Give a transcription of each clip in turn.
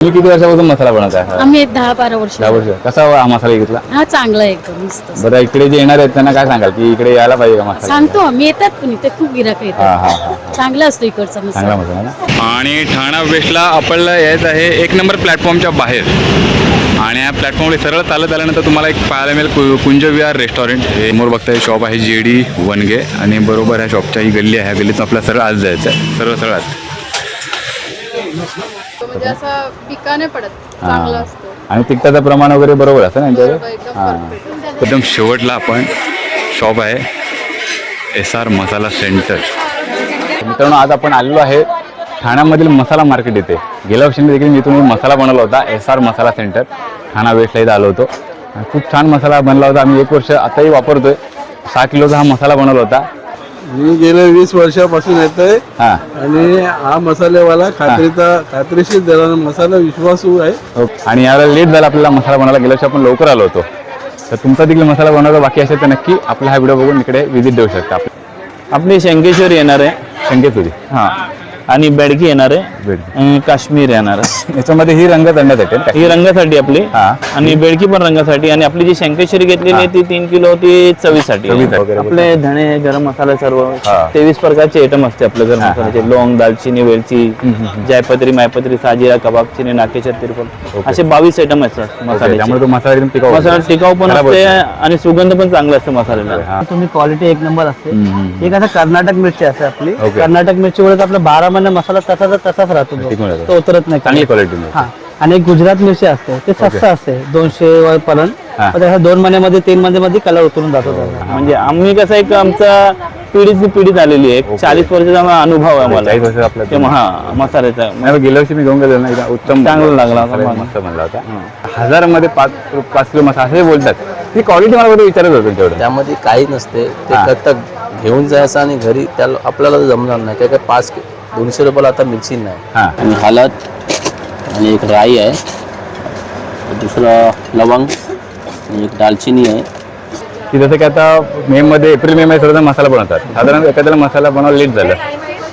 तुम्ही किती वर्षापासून मसाला बनवत आहे? आम्ही एक दहा बारा वर्ष. दहा वर्ष. कसा हा मसाला घेतला? हा चांगला आहे एकदम मस्त. बरं इकडे जे येणार आहेत त्यांना काय सांगाल की इकडे यायला पाहिजे का मसाला? सांगतो आम्ही येतात पण इथे खूप गिराक हा येतात. हा हा चांगला असतो इकडचा चांगला मसाला मसाला ना? आणि ठाणा वेस्टला आपल्याला यायचं आहे एक नंबर प्लॅटफॉर्मच्या बाहेर. आणि या प्लॅटफॉर्मवर सरळ चालत आल्यानंतर तुम्हाला एक पाहायला मिळेल कु- कुंज विहार रेस्टॉरंट. हे समोर बघताय शॉप आहे जे डी वनगे आणि बरोबर ह्या शॉपच्या ही गल्ली आहे. ह्या गल्लीतून आपल्याला सरळ आज जायचं आहे सरळ सरळ आज. म्हणजे असं पिकाने पडत हा. चांगलं असतं. आणि तिखटाचं प्रमाण वगैरे बरोबर असतं ना बरोबर, यांच्याकडे एकदम हां. perfect. एकदम शेवटला आपण शॉप आहे एस आर मसाला सेंटर मित्रांनो आज आपण आलेलो आहे ठाण्यामधील मसाला मार्केट येथे गेल्या वर्षी देखील मी तुम्ही मसाला बनवला होता S R Masala centre Thana वेस्टला इथं आलो होतो. आणि खूप छान मसाला बनला होता. आम्ही एक वर्ष आताही वापरतोय. सहा किलोचा हा मसाला बनवला होता. मी गेल्या वीस वर्षापासून येतोय. हां. आणि हा मसालेवाला खात्रीचा खात्रीशीर देणारा मसाला विश्वासू आहे. हो. आणि यावेळेला लेट झाला आपल्याला मसाला बनवायला. गेल्या वर्षी आपण लवकर आलो होतो. तर तुमचा देखील मसाला बनवायचा बाकी असेल तर नक्की आपला हा व्हिडिओ बघून इकडे व्हिजिट देऊ शकता. आपली शंकेश्वर येणार आहे. शंकेश्वरी. हा. आणि बेडकी येणार आहे काश्मीर येणार आहे याच्यामध्ये ही रंग का? ही रंगासाठी आपली हा. आणि बेडकी पण रंगासाठी आणि आपली जी शंकेश्वरी घेतलेली आहे ती तीन किलो ती चवीसाठी आहे. चवीसाठी वगैरे आपले धणे गरम मसाला सर्व हा. तेवीस प्रकारचे आयटम असते आपल्या गरम मसाल्याचे लवंग दालचिनी वेलची जायपत्री मायपत्री साजिरा कबाब चिनी नाकेश्वर तिरपल असे बावीस आयटम असतात ओके, मसाल्याचे त्यामुळे तो मसाला एकदम टिकाऊ मसाला असतो. टिकाऊ पण खराब असते होत नाही. आणि सुगंध पण चांगला असतो हा. मसाल्याला तुम्ही क्वालिटी एक नंबर असते हम्म, हम्म. एक आता कर्नाटक मिरची असते आपली ओके. कर्नाटक मिरचीमुळे आपला बारा महिने मसाला तसाचा तसाच राहतो तो. तो उतरत नाही. चांगली खाली. क्वालिटी हा. आणि एक गुजरात मिरची असते ते स्वस्त असते दोनशे पर्यंत. हा. पण त्याच्या दोन महिन्यामध्ये तीन महिन्यामध्ये कलर उतरून जातो त्याचा. म्हणजे आम्ही कसं एक आमचा पिढीची पिढी झालेली आहे. चाळीस वर्षाचा आम्हाला अनुभव आहे मला चाळीस वर्ष आपल्या ते म- हा मसाल्याचा. नाही, गेल्या वर्षी मी घेऊन गेलो ना उत्तम चांगला लागला होता मसाला. मला. मस्त बनला होता. हजारामध्ये पाच पाच किलो मसाला असे बोलतात. ही क्वालिटी मला विचारत होतं तेवढं. त्यामध्ये काही नसते. ते हा. फक्त घेऊन जायचं आणि घरी त्याला आपल्याला जमणार नाही. काय काय पाच दोनशे रुपयाला आता मिरची नाही. हां. आणि हळद आणि एक राई आहे. दुसरं लवंग आणि एक दालचिनी आहे. की जसं की आता मे मध्ये एप्रिल मे मध्ये सर्वजण मसाला बनवतात. साधारण एखाद्याला मसाला बनवायला लेट झालं.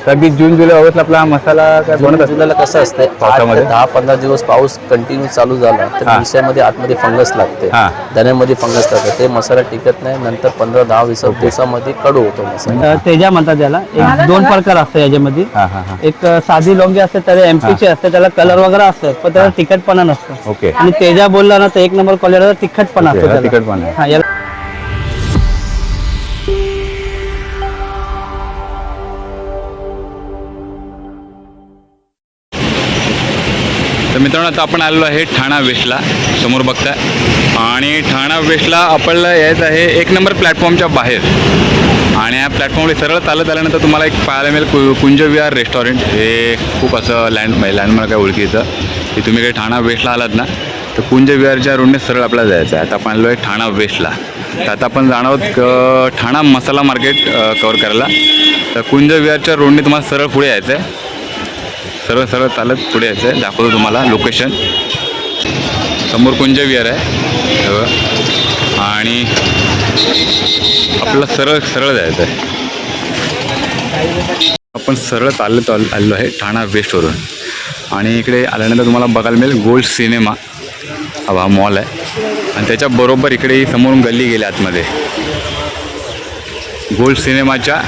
अगदी जून जुलै ऑगस्टला आपला मसाला काय बनत असतो? जुलैला कसं असतंय? आठ पावसामध्ये? दहा पंधरा दिवस पाऊस कंटिन्यू चालू झाला तर हा. मिरच्यामध्ये आतमध्ये फंगस लागते. हा. धण्यामध्ये फंगस लागते. ते मसाला टिकत नाही नंतर पंधरा दहा वीस दिवसामध्ये कडू होतो मसाला. अ, तेजा म्हणतात त्याला एक दोन प्रकार असतात याच्यामध्ये. हां हां हां. एक अ, साधी लोंगी असते त्याला एमपीची असते त्याला कलर वगैरे असतात पण त्याला तिखटपणा नसतो. ओके. आणि तेजा बोलला ना तर एक नंबर क्वालिटीचा तिखटपणा असतो त्याला. तिखटपणा. आहे. हा याला मित्रांनो आता आपण आलेलो आहे ठाणा वेस्टला. समोर बघताय. आणि ठाणा वेस्टला आपल्याला यायचं आहे एक नंबर प्लॅटफॉर्मच्या बाहेर. आणि या प्लॅटफॉर्मवर सरळ चालत आल्यानंतर तुम्हाला एक पाहायला मिळेल कु कुंजविहार रेस्टॉरंट. हे खूप असं लँड लँडमार्क म्हणजे आहे ओळखीचं. की तुम्ही काही ठाणा वेस्टला आलात ना तर कुंजविहारच्या रोडने सरळ आपल्याला जायचं आहे. आता आपण आलो आहे ठाणा वेस्टला. तर आता आपण जाणार आहोत ठाणा मसाला मार्केट कवर करायला. तर कुंजविहारच्या रोडने तुम्हाला सरळ पुढे यायचं आहे. सरळ सरळ चालत पुढे यायचं आहे दाखवतो तुम्हाला लोकेशन समोर कुंज विहार आहे आणि आपल्याला सरळ सरळ जायचं आहे आपण सरळ चालत आलेलो आहे ठाणा वेस्टवरून आणि इकडे आल्यानंतर तुम्हाला बघायला मिळेल गोल्ड सिनेमा हा मॉल आहे. आणि त्याच्याबरोबर इकडे समोरून गल्ली गेली आतमध्ये. गोल्ड सिनेमाच्या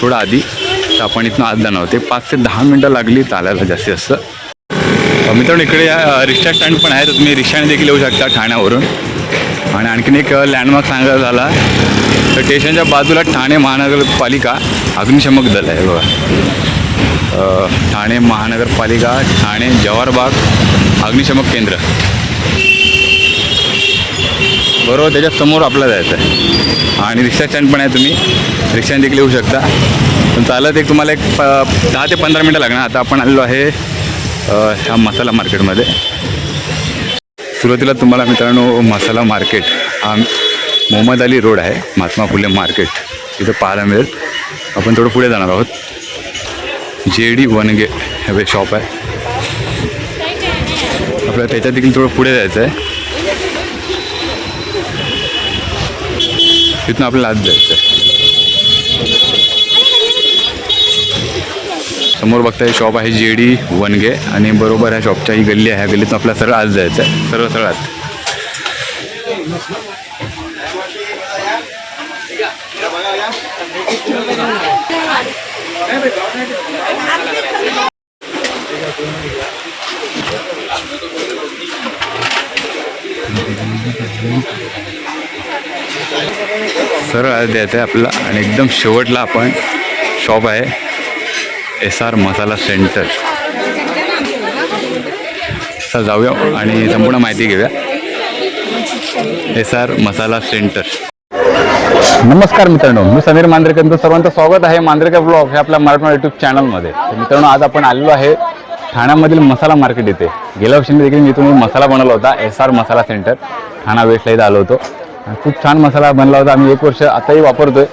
थोडं आधी. तर आपण इथनं आत जाणार होते पाच ते दहा मिनटं लागली चालायला जास्तीत जास्त. मित्रांनो इकडे रिक्षा स्टँड पण आहे तर तुम्ही रिक्षाने देखील येऊ शकता ठाण्यावरून. आणि आणखीन एक लँडमार्क सांगायला झाला. तर स्टेशनच्या बाजूला ठाणे महानगरपालिका अग्निशमक दल आहे बघा. ठाणे महानगरपालिका ठाणे जवाहरबाग अग्निशमक केंद्र. बरोबर त्याच्यासमोर आपला जायचं आहे. आणि रिक्षा स्टँड पण आहे तुम्ही. रिक्षा देखील येऊ शकता. पण चालत एक तुम्हाला एक प दहा ते पंधरा मिनटं लागणार. आता आपण आलेलो आहे ह्या मसाला मार्केटमध्ये. सुरुवातीला तुम्हाला मित्रांनो मसाला मार्केट हा मोहम्मद अली रोड आहे महात्मा फुले मार्केट. इथं पाहायला मिळेल. आपण थोडं पुढे जाणार आहोत. जे डी वनगे हे शॉप आहे. आपल्याला त्याच्यात देखील थोडं पुढे जायचं आहे. तिथून आपल्याला आत जायचं आहे समोर बघताय शॉप आहे जे डी वनगे आणि बरोबर ह्या शॉपच्या ही गल्ली आहे. ह्या गल्लीतून आपल्याला सरळ आज जायचं आहे सरळ सरळ आत. सरळ आज द्यायचं आहे आपला आणि एकदम शेवटला आपण शॉप आहे. S R masala centre sir जाऊया आणि संपूर्ण माहिती घेऊया. एस आर मसाला सेंटर नमस्कार मित्रांनो मी समीर मांद्रेकर. तुमचं सर्वांचं स्वागत आहे मांद्रेकर ब्लॉग हे आपल्या मराठवाडा यूट्यूब चॅनलमध्ये तर मित्रांनो आज आपण आलेलो आहे ठाण्यामधील मसाला मार्केट इथे. गेल्या वर्षी देखील मी तुम्ही मसाला बनवला होता S R Masala centre Thana वेस्टला इथं आलो होतो. खूप छान मसाला बनला होता. आम्ही एक वर्ष आताही वापरतोय.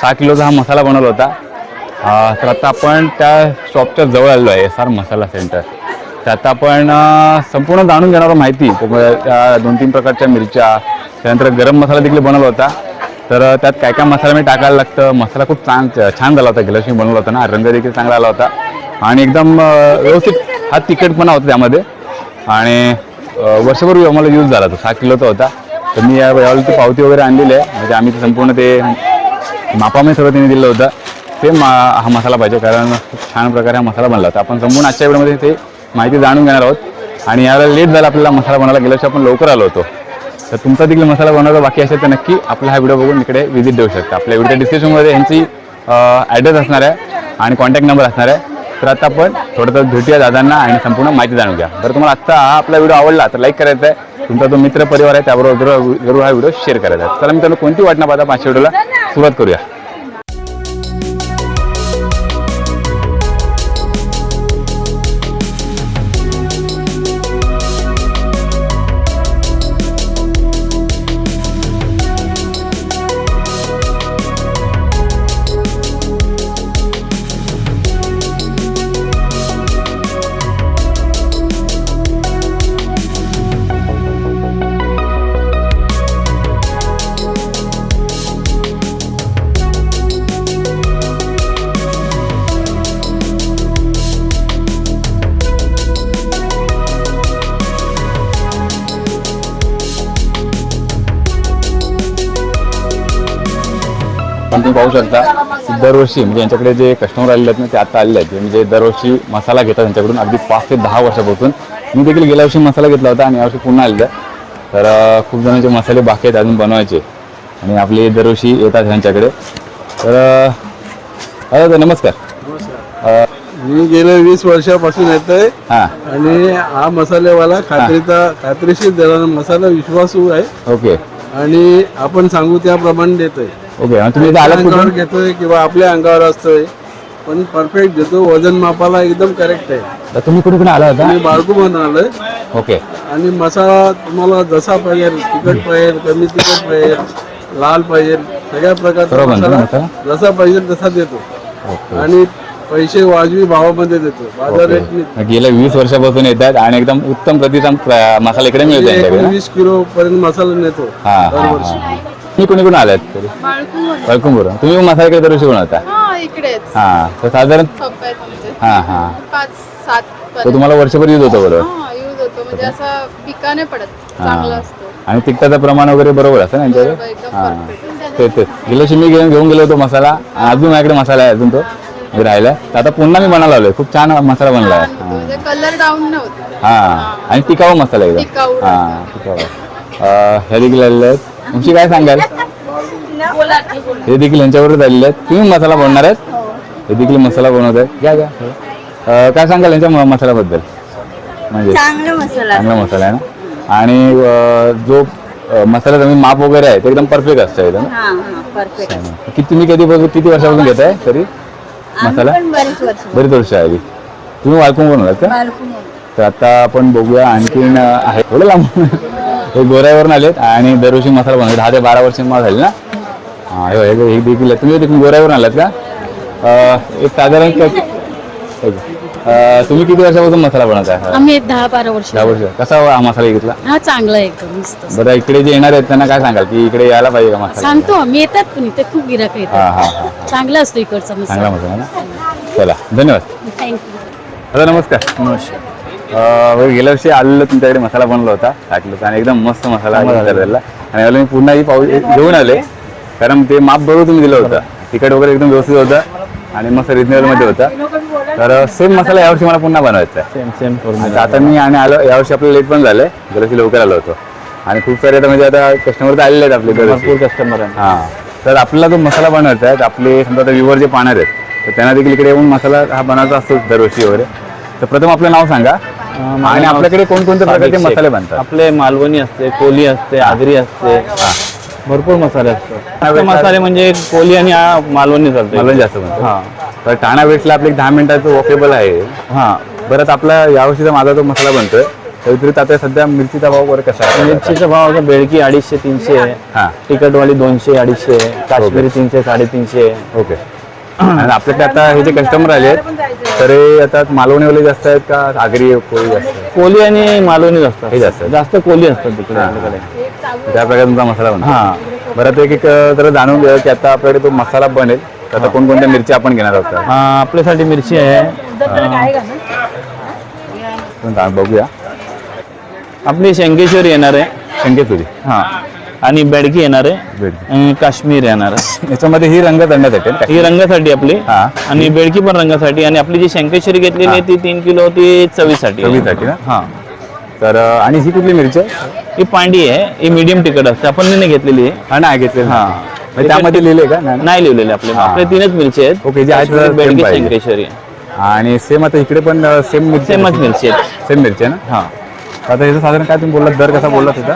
सहा किलोचा हा मसाला बनवला होता. तर आता आपण त्या शॉपच्या जवळ आलेलो आहे एस आर मसाला सेंटर तर आता आपण संपूर्ण जाणून घेणार माहिती. त्यामुळे त्या दोन तीन प्रकारच्या मिरच्या त्यानंतर गरम मसाला देखील बनवला होता. तर त्यात काय काय मसाला मी टाकायला लागतं? मसाला खूप छान छान झाला होता. गेल्या बनवला होता ना. रंग देखील चांगला आला होता. आणि एकदम व्यवस्थित हा तिखटपणा होता त्यामध्ये. आणि वर्षभर आम्हाला यूज झाला तो सहा किलोचा होता. तर मी या यावेळी ती पावती वगैरे आणलेली आहे. म्हणजे आम्ही ते संपूर्ण ते मापामध्ये सगळं त्यांनी दिलं होतं. ते मा हा मसाला पाहिजे कारण छान प्रकारे हा मसाला बनला होता. आपण संपूर्ण आजच्या वेळेमध्ये ते माहिती जाणून घेणार आहोत. आणि यावेळेला लेट झाला आपल्याला मसाला बनवायला गेल्याशिवाय आपण लवकर आलो होतो. तर तुमचा देखील मसाला बनवायचा बाकी असेल तर नक्की आपला हा व्हिडिओ बघून इकडे व्हिजिट देऊ शकता. आपल्या व्हिडिओ डिस्क्रिप्शनमध्ये यांची ॲड्रेस असणार आहे आणि कॉन्टॅक्ट नंबर असणार आहे. तर आता आपण थोडंसं भेटूया दादांना आणि संपूर्ण माहिती जाणून घ्या. तर तुम्हाला आत्ता हा आपला व्हिडिओ आवडला तर लाईक करायचा आहे तुमचा जो मित्र परिवार आहे त्याबरोबर जरूर जरूर हा व्हिडिओ शेअर करायचा आहे. चला मित्रांनो कोणती वाटणं पाहता पाचशे व्हिडिओला सुरुवात करूया. पण तुम्ही पाहू शकता दरवर्षी म्हणजे यांच्याकडे जे कस्टमर आलेले आहेत ना ते आता आलेले आहेत. म्हणजे दरवर्षी मसाला घेतात त्यांच्याकडून अगदी पाच ते दहा वर्षापासून. मी देखील गेल्या वर्षी मसाला घेतला होता आणि यावर्षी पुन्हा आलेलं आहे. तर खूप जणांचे मसाले बाकी आहेत अजून बनवायचे. आणि आपले दरवर्षी येतात ह्यांच्याकडे. तर हा दादा नमस्कार. मी गेल्या वीस वर्षापासून येतोय. हां. आणि हा मसालेवाला खात्रीचा खात्रीशीर देणारा मसाला विश्वासू आहे. ओके. आणि आपण सांगू त्याप्रमाणे देतोय. ओके मग तुम्ही इथं आलात अंगावर कुठून? घेतोय किंवा आपल्या अंगावर असतोय पण परफेक्ट देतो. वजन मापाला एकदम करेक्ट आहे. तर तुम्ही कुठे आला होता? मी बाळकू बनवून आलोय. ओके. आणि मसाला तुम्हाला जसा पाहिजे तिखट पाहिजे कमी तिखट पाहिजे लाल पाहिजे सगळ्या प्रकारचा मसाला? जसा पाहिजे तसा देतो. ओके. आणि पैसे वाजवी भावामध्ये देतो. बाजार रेट ओके. गेल्या वीस वर्षापासून येतात आणि एकदम उत्तम प्रतिचा प्र- मसाला इकडे मिळतो यांच्याकडे ना? वीस किलो पर्यंत मसाला नेतो हा हा दरवर्षी. हा. तुम्ही कोणी कोण आलात तरी तुम्ही मसाला इकडे दरवर्षी बनवता हा इकडेच. हा तर साधारण? हा हा. पाच सात पर्यंत तुम्हाला वर्षभर यूज होतो बरोबर? हा यूज होतो. म्हणजे असं पिका नाही पडत चांगला असतो. आणि तिखटाचं प्रमाण वगैरे बरोबर असतं ना बरोबर, यांच्याकडे एकदम हा. perfect. ते तेच. गेल्या वर्षी मी घेऊन घेऊन गेलो होतो मसाला. अजून माझ्याकडे मसाला आहे अजून तो. राहिला. तर आता पुन्हा मी बनायला आलोय खूप छान मसाला बनला होतो. आहे म्हणजे कलर डाऊन नव्हतं. हा. आणि टिकाऊ मसाला एकदम. टिकाऊ हा टिकाऊ. अं, हे देखील आलेले आहेत तुमची काय सांगाल? हे देखील यांच्यावरच आलेले आहेत. तुम्ही मसाला बनवणार आहेत? हे देखील मसाला बनवत आहेत. घ्या घ्या. अं, काय सांगाल यांच्या मसाल्याबद्दल? म्हणजे चांगला मसाला. चांगला मसाला आहे ना? आणि अं, जो अं, मसाल्याचं म्हणजे माप वगैरे आहे ते एकदम परफेक्ट असतं एकदम हा हा परफेक्ट. किती तुम्ही कधी बघ- किती वर्षापासून घेताय तरी मसाला? पण बरीच वर्ष. बरीच वर्ष आली. तुम्ही वाळकून बनवलात का? बालकून तर आता आपण बघूया आणखीन अं, आहे. थोडं लांब? हे गोऱ्यावरून आलेत आणि दरवर्षी मसाला बनवले दहा ते बारा वर्ष मला झाली ना? हां हे देखील. तुम्ही देखील गोऱ्यावरून आलात का? एक साधारण तुम्ही किती वर्षापासून मसाला बनवताय? आम्ही एक दहा बारा वर्ष. दहा वर्ष. कसा हा मसाला घेतला? हा चांगला आहे एकदम मस्त. बरं इकडे जे येणार आहेत त्यांना काय सांगाल? की इकडे यायला पाहिजे का मसाला? सांगतो आम्ही येतात पण इथे खूप गिराक हा येतात. हा हा चांगला असतो इकडचा चांगला मसाला मसाला ना? चला धन्यवाद. थँक्यू दादा नमस्कार. नमस्कार. गेल्या वर्षी आलेलो तुमच्याकडे मसाला बनवला होता टाकलं होतं आणि एकदम मस्त मसाला झालेला आणि मी पुन्हा ही पाऊ घेऊन आले कारण ते माप बरोबर तुम्ही दिलं होतं. तिखट वगैरे एकदम व्यवस्थित होतं आणि मस्त रिजनेबलमध्ये होता. तर सेम मसाला यावर्षी मला पुन्हा बनवायचा आहे. सेम सेम आता फॉर्म्युला आता मी आणि आलो यावर्षी आपलं लेट पण झालंय गेल्या वर्षी लवकर आलो होतो. आणि खूप सारे आता म्हणजे आता कस्टमर तर आलेले आहेत आपले. भरपूर कस्टमर हा. तर आपल्याला जो मसाला बनवायचा आहे आपले समजा आता व्ह्युअर जे पाहणार आहेत तर त्यांना देखील इकडे येऊन मसाला हा बनवायचा असतो दरवर्षी वगैरे. तर प्रथम आपलं नाव सांगा. आणि आपल्याकडे कोणकोणत्या सादिक प्रकारचे शेख. मसाले बनतात? आपले मालवणी असते कोली असते आगरी असते. भरपूर मसाले असतात. मसाले म्हणजे कोली आणि मालवणी चालते. मला जास्त बनतो. हा. तर ठाणा वेस्टला आपलं एक दहा मिनिटाचं वॉकेबल आहे. हा. बरं आता आपला यावर्षीचा माझा जो मसाला बनतोय त्या व्यतिरिक्त आता सध्या मिरचीचा भाव वगैरे कसा आहे? मिरचीचा भाव आता बेडकी अडीचशे तीनशे आहे हा. तिखटवाली दोनशे अडीचशे आहे. काश्मीरी तीनशे साडेतीनशे. आहे. ओके. आणि आपल्याकडे आता हे जे कस्टमर आले आहेत तर हे आता मालवणीवाले जास्त आहेत का आगरी कोळी जास्त आहेत? कोली आणि मालवणी असतात हे जास्त. जास्त कोली असतात तिकडे हा. आपल्याकडे. त्या प्रकारे तुमचा मसाला बनतो. हा. बरं आता एक एक जरा जाणून घ्या की आता आपल्याकडे तो मसाला बनेल तर आता कोणकोणत्या मिरची आपण घेणार आहोत? का? हा, आपल्यासाठी मिरची आहे. आपण जा- बघूया. आपली शंकेश्वरी येणार आहे. शंकेसुरी हा. आणि बेडकी येणार आहे. आणि काश्मीर येणार आहे. याच्यामध्ये ही रंग आहे ही रंगासाठी आपली. हा. आणि बेडकी पण रंगासाठी. आणि आपली जी शंकेश्वरी घेतलेली आहे ती तीन किलो ती चवीसाठी. आहे. चवीसाठी ना? हा. तर अं, आणि ही कुठली मिरची आहे? ही पांडी आहे. ही मीडियम तिखट असते. आपण नाही घेतलेली आहे. हा नाही घेतलेली हा. म्हणजे त्यामध्ये लिहिले का? नाही ना? नाही लिहिलेले आपले. हा. आपले तीनच मिरची आहेत. ओके, जे आहेत काश्मीरी, पाहिजे. शंकेश्वरी. आणि सेम आता इकडे पण सेम मिरची सेमच मिरची आहेत. सेम मिरची आहे ना? हा. आता याचं साधारण काय तुम्ही बोललात? दर कसा बोललात होता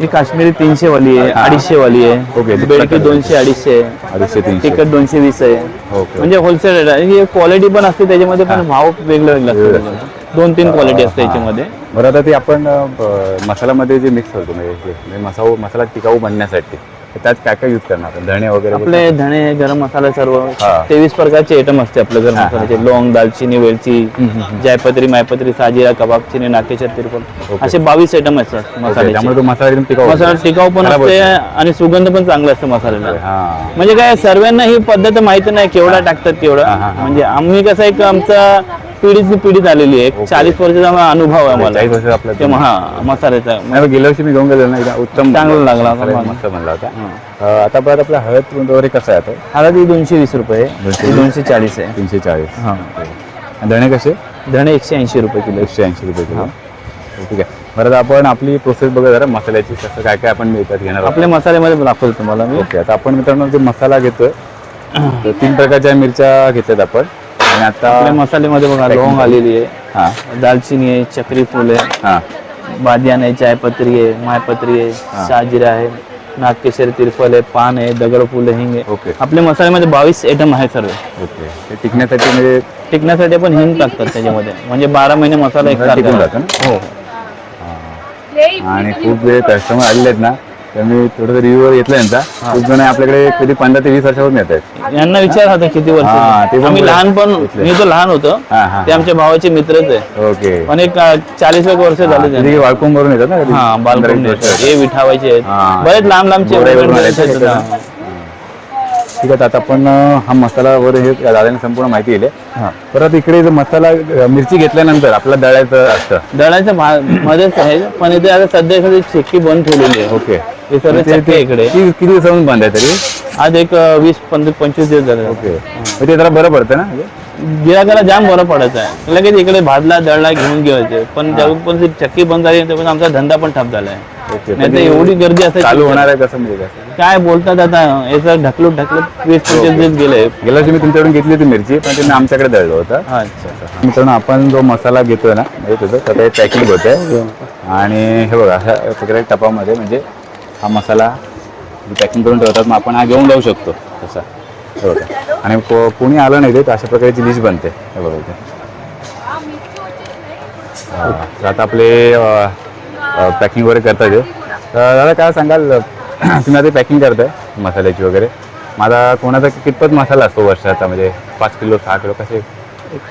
ही काश्मीरी तीनशे वाली आहे अडीचशे वाली आहे. ओके, ते बेडकी प्रकार. दोनशे अडीचशे. आहे अडीचशे तीनशे. तिखट दोनशे वीस आहे. ओके. म्हणजे होलसेल रेट आहे ही क्वालिटी पण असते त्याच्यामध्ये पण भाव वेगळे वेगळे वेगळे असतात दोन तीन क्वालिटी असते याच्यामध्ये. बरं आता ते आपण अं, ब- मसाल्यामध्ये जे मिक्स करतो म्हणजे म्हणजे मसाऊ मसाला टिकाऊ बनण्यासाठी. त्यात काय काय यूज करणार? धणे वगैरे आपले धणे गरम मसाला सर्व. तेवीस प्रकारचे आयटम असते आपले गरम मसाल्याचे लवंग दालचिनी वेलची जायपत्री मायपत्री साजिरा कबाब चिनी नाकेश्वर तिरपण असे बावीस आयटम असतात मसाला मसाला. टिकाऊ पण असते. आणि सुगंध पण चांगला असतो मसाल्याला हा म्हणजे काय सर्वांना ही पद्धत माहिती नाही केवढा टाकतात केवढा. म्हणजे आम्ही कसं एक आमचा पिढीची पिढी झालेली आहे. चाळीस वर्षाचा अनुभव आहे चाळीस मला. वर्षाचा आपला ते हा मसाल्याचा. नाही, गेल्या वर्षी मी घेऊन गेलो ना एकदम उत्तम चांगला लागला. मला. मस्त बनला होता. अं, आता परत आपला हळद वगैरे कसा आहे तो हळदी दोनशे वीस रुपये. दोनशे ही दोनशे चाळीस आहे. तीनशे चाळीस. हा. आणि धणे कसे? धणे एकशे ऐंशी रुपये किलो एकशे ऐंशी रुपये किलो. ठीक आहे. बरं आता आपण आपली प्रोसेस बघा जरा मसाल्याची कसं काय काय आपण मिळतात घेणार आहोत. आपल्या मसाल्यामध्ये दाखवतो तुम्हाला मी. ओके आता आपण मित्रांनो जो मसाला घेतोय तर तीन प्रकारच्या मिरच्या घेतल्यात आपण. आणि आता आपल्या मसाल्यामध्ये बघा लवंग आलेली आहे. हा. दालचिनी आहे चक्री फूल आहे. हा. बादियान आहे चायपत्री आहे मायपत्री आहे शहाजिरा आहे नागकेशरी तिरफल आहे पान आहे दगडफूल आहे हिंग आहे. ओके. आपल्या मसाल्यामध्ये बावीस आयटम आहे सर्व. ओके. ते टिकण्यासाठी म्हणजे टिकण्यासाठी आपण हिंग टाकतात त्याच्यामध्ये. म्हणजे बारा महिने मसाला एक टिकून जातो ना? हो. आणि खूप वेळ कस्टमर आलेले आहेत ना? तर मी थोडंसं रिव्ह्यूवर घेतलं यांचा खूप जण आपल्याकडे कधी पंधरा ते वीस वर्षापासून येत आहेत यांना विचार होता किती हा, ते वर्ष पण आम्ही. लहानपण घेतलंय. मी तो लहान होतो हा, हा, ते आमच्या भावाचे मित्रच आहे ओके पण एक चाळीस एक वर्ष झाले त्यांना. कधी वाळकून भरून येतात ना कधी? हा पंधरा बालपण वीस वर्ष. हे विठावायचे हा. आहेत बरेच लांब लांबचे गोराईवरून आले आहेत. आहेत ना? ठीक आहे आता आपण अं, हा मसाला वगैरे हे दादाने संपूर्ण माहिती दिली हा. परत इकडे जो मसाला अं, मिरची घेतल्यानंतर आपला दळायचं असतं दळाच्या मध्येच आहे पण इथे आता सध्या एखादी शेकी बंद ठेवलेली आहे ओके हे सर्व ते- चक्के ते- इकडे. किती किती दिवसापासून बंद आहे तरी? आज एक अं, वीस पंधरा पंचवीस दिवस झाले. ओके. मग ते जरा बरं पडतं ना? म्हणजे? गिराकाला जाम बरं पडत आहे. लगेच इकडे भाजला दळला घेऊन घ्यायचे. पण जेव्हा पण ती चक्की बंद झाली तेव्हा आमचा धंदा पण ठप झालाय ओके. नाही तर एवढी गर्दी चालू असायची होणार आहे कसं म्हणजे काय? काय बोलतात आता याचं ढकलून ढकलत वीस पंचवीस दिवस गेले. गेल्या वर्षी मी तुमच्याकडून घेतली होती मिरची पण त्यांनी आमच्याकडे दळलं होतं. अच्छा. मित्रांनो आपण जो मसाला घेतोय ना पॅकिंग होत आहे आणि हे बघा प्रकारे टपामध्ये म्हणजे हा मसाला पॅकिंग करून ठेवतात मग आपण हा घेऊन जाऊ शकतो तसा. हे बघा आणि को- कोणी आलं नाही ते तर अशा प्रकारची लिस्ट बनते. हे बघा इथे. तर आता आपले पॅकिंग वगैरे करता ते तर दादा काय सांगाल तुम्ही आता पॅकिंग करताय मसाल्याची वगैरे. माझा कोणाचा कितपत मसाला असतो वर्षाचा म्हणजे पाच किलो सहा किलो कसे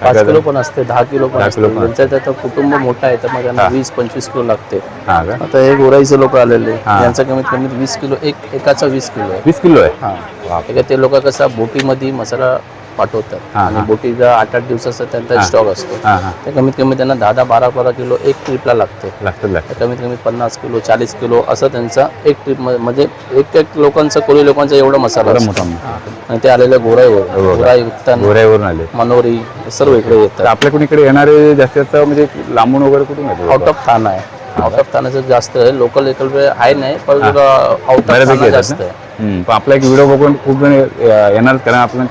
पाच किलो पण असते दहा किलो पण असते. त्यांचं आता कुटुंब मोठं आहे तर मग त्यांना. वीस पंचवीस किलो लागते. हां आता हे गोराईचे लोक आलेले. यांचा कमीत कमी वीस किलो एक एकाचा वीस किलो आहे. वीस किलो आहे? ते लोक कसा बोटीमध्ये मसाला पाठवतात. हा, आणि हा. बोटीचा आठ आठ दिवसाचा त्यांचा हा. स्टॉक असतो. हां हां. ते कमीत कमी त्यांना दहा दहा बारा बारा किलो एक ट्रिपला लागते. लागतं लागतं. तर कमीत कमी पन्नास किलो चाळीस किलो असं त्यांचा एक ट्रिप म्हणजे एक एक लोकांचं कोळी लोकांचा एवढा मसाला बरं असतो. मोठा आणि ते आलेले उत्तान गोऱ्यावरून आले. मनोरी सर्व इकडे तर येतात आपल्याकडून इकडे येणारे जास्तीत जास्त म्हणजे लांबून वगैरे कुठून आउट ऑफ थाना आहे. आउट ऑफ थानाचं जास्त आहे. लोकल एकल आहे नाही पण आउट ऑफ बऱ्यापैकी थाना येतात जास्त ना? आहे. हम्म, पण आपला एक व्हिडिओ बघून खूप जण अं, येणार कारण आपण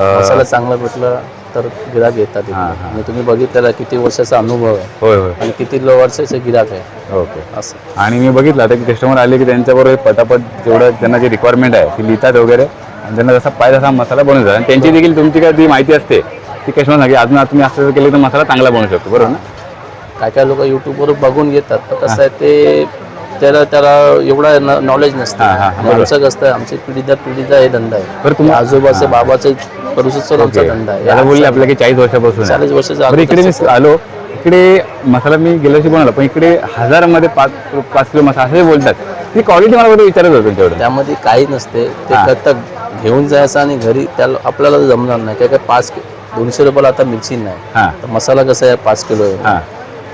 मसाला चांगला भेटला तर गिराक येतात इकडे. हा, हा. आणि तुम्ही बघितलेला किती वर्षाचा अनुभव आहे. होय होय. आणि किती लो वर्षाचे गिराक आहे. ओके. असं. आणि मी बघितलं आता की कस्टमर आले की त्यांच्याबरोबर पटापट जेवढं त्यांना जी रिक्वायरमेंट आहे ती लिहितात वगैरे. आणि त्यांना जसा पाहिजे तसा मसाला बनवतात आणि त्यांची देखील तुमची काय ती माहिती असते ती कस्टमर सांगे अजून तुम्ही असं केलं तर मसाला चांगला बनवू शकतो. बरोबर ना? काय काय लोक युट्यूबवर बघून येतात तर कसं आहे ते त्याला त्याला एवढा नॉलेज नसतं. आमचं कसं आहे? आमची पिढी दर पिढीचा हे धंदा आहे. बरं तुम्ही आजोबाचे बाबाचे आमचा धंदा आहे. आता बोलले आपल्या की चाळीस वर्षापासून. चाळीस वर्षाचा इकडे मी आलो. इकडे मसाला मी गेल्या वर्षी बनवला पण इकडे हजारामध्ये पाच पाच किलो मसाला असे बोलतात. ती क्वालिटी मला विचारत होतं तेवढं त्यामध्ये काही नसते. ते. फक्त घेऊन जायचं आणि घरी त्याला आपल्याला जमणार नाही. काय काय पाच दोनशे रुपयाला आता मिरची नाही. तर मसाला कसा आहे? पाच किलो आहे.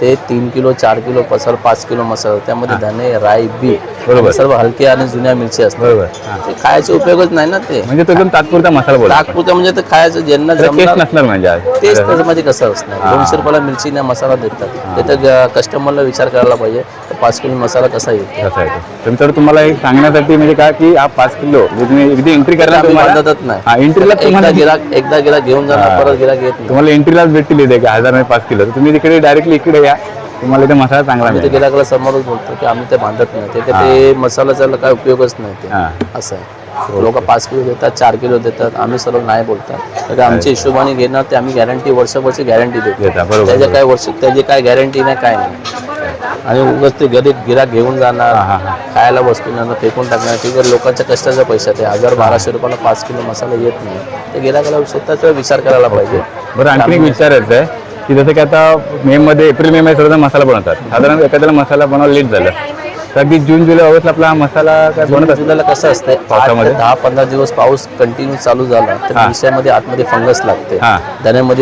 ते तीन किलो चार किलो मसाला पाच किलो मसाला त्यामध्ये धने राई बी बरोबर. सर्व हलके आणि जुन्या मिरची असतात. बरोबर. हां. ते खायचे उपयोगच नाही ना ते. म्हणजे तो एकदम तात्पुरता मसाला बोलला तात्पुरतं म्हणजे ते खायचं ज्यांना टेस्ट जमणार नसणार म्हणजे आज. तेच त्याच्यामध्ये कसं असणार. दोनशे रुपयाला मिरची नाही मसाला देतात. ते तर कस्टमरला विचार करायला पाहिजे तर पाच किलो मसाला कसा येतो कसं आहे ते. तर तुम्हाला एक सांगण्यासाठी म्हणजे काय की हा पाच किलो म्हणजे तुम्ही एकदा एंट्री करणार आम्ही तुम्हाला बांधतच हा नाही एंट्रीला एकदा तुम्हाला गिराक एकदा गिराक घेऊन जाणार. परत गिराक येत नाही. तुम्हाला एंट्रीलाच भेटतील इथे की हजार आणि पाच किलो. तर तुम्ही तिकडे डायरेक्टली इकडे या तुम्हाला इथे मसाला चांगला आम्ही ते मिळेल. गिराकला समोरच बोलतो की आम्ही ते बांधत नाही. ते का ते मसाल्याचा काय उपयोगच नाही ते. हां. असं आहे. लोक पाच किलो देतात चार किलो देतात. आम्ही सर्व नाही बोलतात. तर आमच्या हिशोबाने घेणार ते आम्ही गॅरंटी वर्षभरची गॅरंटी देतो. देता बरोबर त्याच्या काय वर्ष त्याची काय गॅरंटी नाही काय नाही. आणि उगाच ते घरी गिराक घेऊन जाणार हा, हा, हा. खायला वस्तू नाही फेकून टाकणार. ठीक आहे लोकांच्या कष्टाचा पैसा ते हजार बाराशे रुपयाला पाच किलो मसाला येत नाही. ते गिराकाला स्वतःचा विचार करायला पाहिजे. बरं आणखी एक विचारायचं आहे की जसं की आता मे मध्ये एप्रिल मे मध्ये सर्वजण मसाला बनवतात. साधारण एखाद्याला मसाला बनवायला लेट झालं. तर अगदी जून जुलै ऑगस्टला आपला हा मसाला काय बनत जून असतो जुलैला कसं असतंय? आठ पावसामध्ये? दहा पंधरा दिवस पाऊस कंटिन्यू चालू झाला तर हा. मिरच्यामध्ये आतमध्ये फंगस लागते. हा.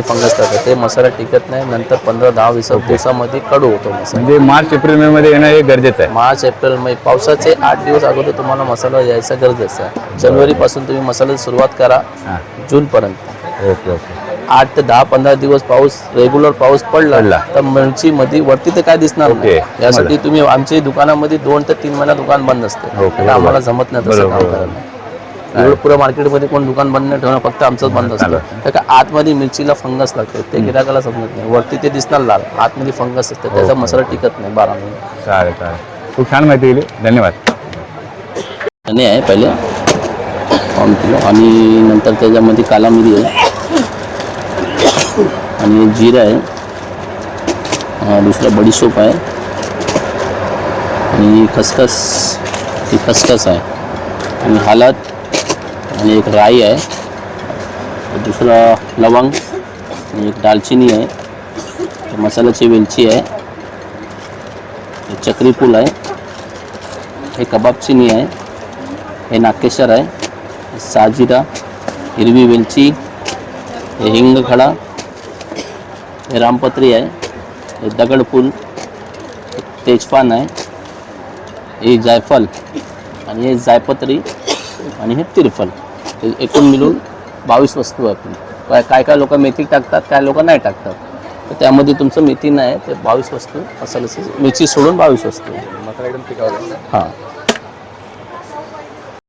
फंगस लागते. ते मसाला टिकत नाही नंतर पंधरा दहा वीस दिवसामध्ये कडू होतो मसाला. म्हणजे मार्च एप्रिल मे मध्ये येणं हे गरजेचं आहे. मार्च एप्रिल मे पावसाचे आठ दिवस अगोदर तुम्हाला मसाला यायचा गरजेचं आहे. जानेवारीपासून तुम्ही मसाल्याची सुरुवात करा हां. जूनपर्यंत. Okay okay. आठ ते दहा पंधरा दिवस पाऊस रेग्युलर पाऊस पडला. तर मिरची मध्ये वरती ते काय दिसणार. नाही. यासाठी तुम्ही आमच्या दुकानामध्ये दोन ते तीन महिना दुकान बंद असते. आम्हाला जमत नाही तसं काम. करायला. पुऱ्या मार्केटमध्ये कोण दुकान बंद नाही ठेवणं फक्त आमचंच बंद असतं. तर का आतमध्ये मिरचीला फंगस लागते ते गिराकाला समजत नाही. वरती ते दिसणार लाल आतमध्ये फंगस असते त्याचा मसाला टिकत नाही बारा महिने. चालेल चालेल. खूप छान माहिती दिली. धन्यवाद. धने आहे पहिले. पाऊन किलो आणि नंतर त्याच्यामध्ये काला मिरी आहे. आणि जिरं आहे. अं, दुसरं बडीशोप आहे. आणि खसखस ही खसखस आहे. आणि हळद आणि एक राई आहे. दुसरं लवंग आणि एक दालचिनी आहे. मसाल्याची वेलची आहे. हे चक्री फूल आहे. हे कबाब चिनी आहे. हे नाकेश्वर आहे. साजिरा हिरवी वेलची हे हिंग खडा हे रामपत्री आहे हे दगडफूल तेजपान आहे हे जायफल आणि हे जायपत्री आणि हे तिरफल. हे एकूण मिळून बावीस वस्तू आहे आपली काय काय काय लोक मेथी टाकतात काय लोक नाही टाकतात. तर त्यामध्ये तुमचं मेथी नाही ते बावीस वस्तू मसाल्याची मिरची सोडून बावीस वस्तू हां.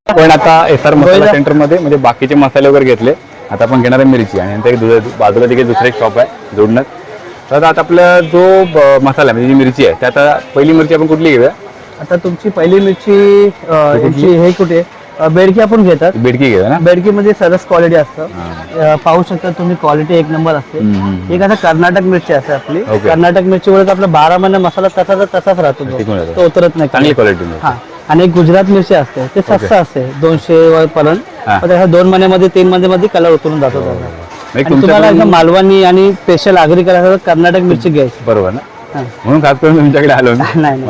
पण आता एस आर मसाला सेंटरमध्ये म्हणजे बाकीचे मसाले वगैरे घेतले. आता आपण घेणार आहे मिरची आणि नंतर एक बाजूला देखील दुसरं एक शॉप आहे जोडणं. तर आता आपला जो मसाला म्हणजे जी मिरची आहे त्या आता पहिली मिरची आपण कुठली घेऊया? आता तुमची पहिली मिरची अं, यांची हे कुठे? अं, बेडकी आपण घेतात. बेडकी घेऊया ना? बेडकीमध्ये सरस क्वालिटी असतं. अं, पाहू शकता तुम्ही क्वालिटी एक नंबर असते. हम्म. एक आता कर्नाटक मिरची असते आपली. कर्नाटक मिरचीवर आपला बारा महिने मसाला तसाचा तसाच राहतो तो. टिकून राहतो. तो उतरत नाही. चांगली क्वालिटी हा. आणि एक गुजरात मिरची असते ते स्वस्त असते दोनशे पर्यंत हा. दोन महिन्यामध्ये तीन महिन्यामध्ये कलर उतरून जातो त्याचा. म्हणजे तुम्हाला एकदम मालवणी आणि स्पेशल आगरी करायचं तर कर्नाटक मिरची घ्यायची. बरोबर ना? हा. म्हणून खास करून तुमच्याकडे आलो. नाही,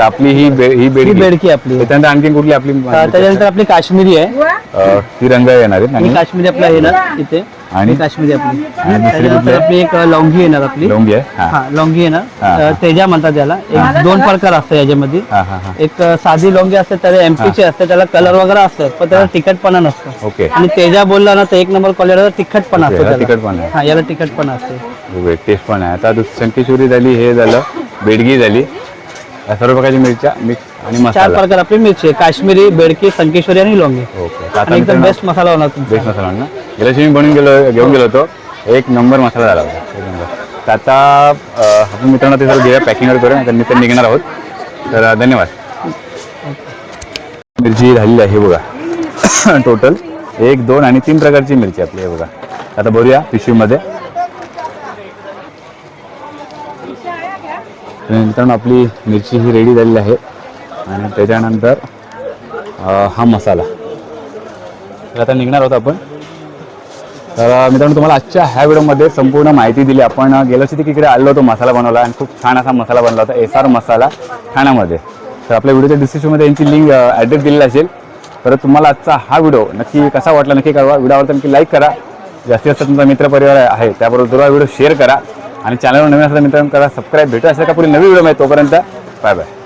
आपली ही ही ही बेडकी. बेडकी आपली. आहे. त्याच्यानंतर आणखी कुठली आपली त्याच्यानंतर आपली काश्मीरी आहे. अं, ती रंग येणार आणि? काश्मीरी आपला आहे ना इथे. आणि काश्मीरी आपली. आणि दुसरी त्याच्यानंतर कुठली? आहे? आपली एक लॉंगी येणार आपली. लवंगी आहे? हा. हा लॉंगी येणार. हा, हा. तेजा म्हणतात त्याला. एक दोन प्रकार असतात याच्यामध्ये. हा हा हा. एक अ, साधी लॉंगी असते त्याला एमपी ची असते त्याला कलर वगैरे असतं पण त्याला तिखटपणा नसतो. ओके. आणि तेजा बोलला ना तर एक नंबर क्वालिटीचा तिखटपणा असतो याला त्याला. तिखटपणा आहे. हा याला तिखटपणा असते. टेस्ट पण आहे. आता दुस- शंकेश्वरी झाली हे झालं बेडगी झाली. या सर्व प्रकारची मिरच्या मिक्स आणि चार मसाला. प्रकार आपली मिरची आहे. काश्मीरी बेडकी संकेश्वरी आणि लॉंगी. ओके. आता आणि एकदम मित्रांनो, बेस्ट मसाला होणार तुमचा. बेस्ट मसाला ना? गेल्या मी बनवून गेलो घेऊन गेलो होतो. एक नंबर मसाला झाला होता. एक नंबर. तर आता अं, आपण मित्रांनो ते सर्व घेऊया पॅकिंग करूया. तर मी निघणार आहोत. तर अं, धन्यवाद. मिरची झालेली आहे हे बघा. टोटल एक दोन आणि तीन प्रकारची मिरची आपली आहे बघा. आता भरूया पिशवीमध्ये तर मित्रांनो आपली मिरची ही रेडी झालेली आहे. आणि त्याच्यानंतर हा मसाला. तर आता निघणार आहोत आपण. तर मित्रांनो तुम्हाला आजच्या ह्या व्हिडिओमध्ये संपूर्ण माहिती दिली. आपण अं, गेल्या वर्षी तिकडे आलो होतो मसाला बनवला आणि खूप छान असा मसाला बनला होता एस आर मसाला ठाण्यामध्ये तर आपल्या व्हिडिओच्या डिस्क्रिप्शनमध्ये यांची लिंक ॲड्रेस दिलेला असेल. तर तुम्हाला आजचा हा व्हिडिओ नक्की कसा वाटला नक्की कळवा. व्हिडिओ आवडता नक्की लाईक करा. जास्तीत जास्त तुमचा मित्रपरिवार आहे त्याबरोबर दुर्वा व्हिडिओ शेअर करा. आणि चॅनलवर नवीन असलेल्या मित्रांनो करा सबस्क्राईब भेटू असेल का पुढे नवी व्हिडिओ आहे तोपर्यंत. Bye bye